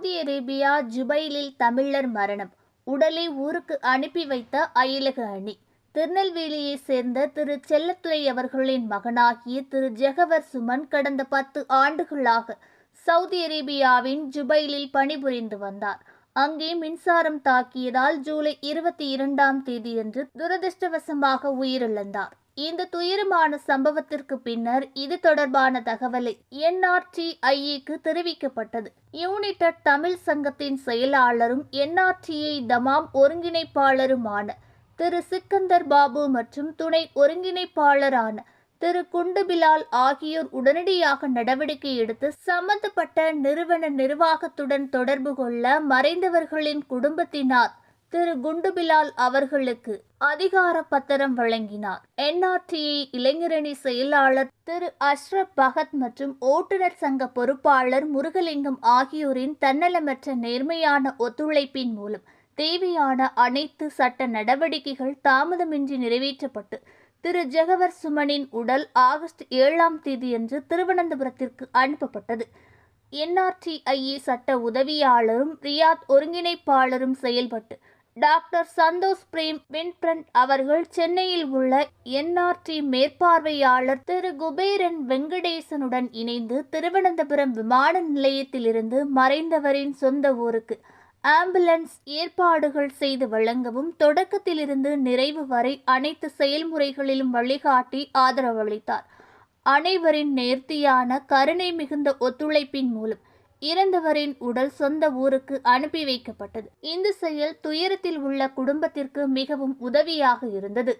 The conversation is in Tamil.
சவுதி அரேபியா ஜுபைலில் தமிழர் மரணம். உடலை ஊருக்கு அனுப்பி வைத்த அயலக அணி. திருநெல்வேலியை சேர்ந்த திரு. செல்லத்துறை அவர்களின் மகனாகிய திரு. ஜெகவர் சுமன் கடந்த பத்து ஆண்டுகளாக சவுதி அரேபியாவின் ஜுபைலில் பணிபுரிந்து வந்தார். அங்கே மின்சாரம் தாக்கியதால் ஜூலை இருபத்தி இரண்டாம் தேதியன்று துரதிருஷ்டவசமாக உயிரிழந்தார். இந்த துயரமான சம்பவத்திற்கு பின்னர் இது தொடர்பான தகவலை என்ஆர்டிஐக்கு தெரிவிக்கப்பட்டது. யூனிடெட் தமிழ் சங்கத்தின் செயலாளரும் என்ஆர்டிஐ தமாம் ஒருங்கிணைப்பாளருமான திரு சிக்கந்தர் பாபு மற்றும் துணை ஒருங்கிணைப்பாளரான திரு குண்டுபிலால் ஆகியோர் உடனடியாக நடவடிக்கை எடுத்து சம்பந்தப்பட்ட நிறுவன நிர்வாகத்துடன் தொடர்பு கொள்ள மறைந்தவர்களின் குடும்பத்தினார் திரு குண்டுபிலால் அவர்களுக்கு அதிகார பத்திரம் வழங்கினார். என்ஆர்டிஐ இளைஞரணி செயலாளர் திரு அஷ்ரப் பகத் மற்றும் ஓட்டுநர் சங்க பொறுப்பாளர் முருகலிங்கம் ஆகியோரின் தன்னலமற்ற நேர்மையான ஒத்துழைப்பின் மூலம் தேவையான அனைத்து சட்ட நடவடிக்கைகள் தாமதமின்றி நிறைவேற்றப்பட்டு திரு ஜெகவர் சுமனின் உடல் ஆகஸ்ட் ஏழாம் தேதியன்று திருவனந்தபுரத்திற்கு அனுப்பப்பட்டது. என்ஆர்டிஐஏ சட்ட உதவியாளரும் ரியாத் ஒருங்கிணைப்பாளரும் செயல்பட்டு டாக்டர் சந்தோஷ் பிரேம் வின்பிரண்ட் அவர்கள் சென்னையில் உள்ள என்ஆர்டி மேற்பார்வையாளர் திரு குபேரன் வெங்கடேசனுடன் இணைந்து திருவனந்தபுரம் விமான நிலையத்திலிருந்து மறைந்தவரின் சொந்த ஊருக்கு ஆம்புலன்ஸ் ஏற்பாடுகள் செய்து வழங்கவும் தொடக்கத்திலிருந்து நிறைவு வரை அனைத்து செயல்முறைகளிலும் வழிகாட்டி ஆதரவளித்தார். அனைவரின் நேர்த்தியான கருணை மிகுந்த ஒத்துழைப்பின் மூலம் இறந்தவரின் உடல் சொந்த ஊருக்கு அனுப்பி வைக்கப்பட்டது. இந்த செயல் துயரத்தில் உள்ள குடும்பத்திற்கு மிகவும் உதவியாக இருந்தது.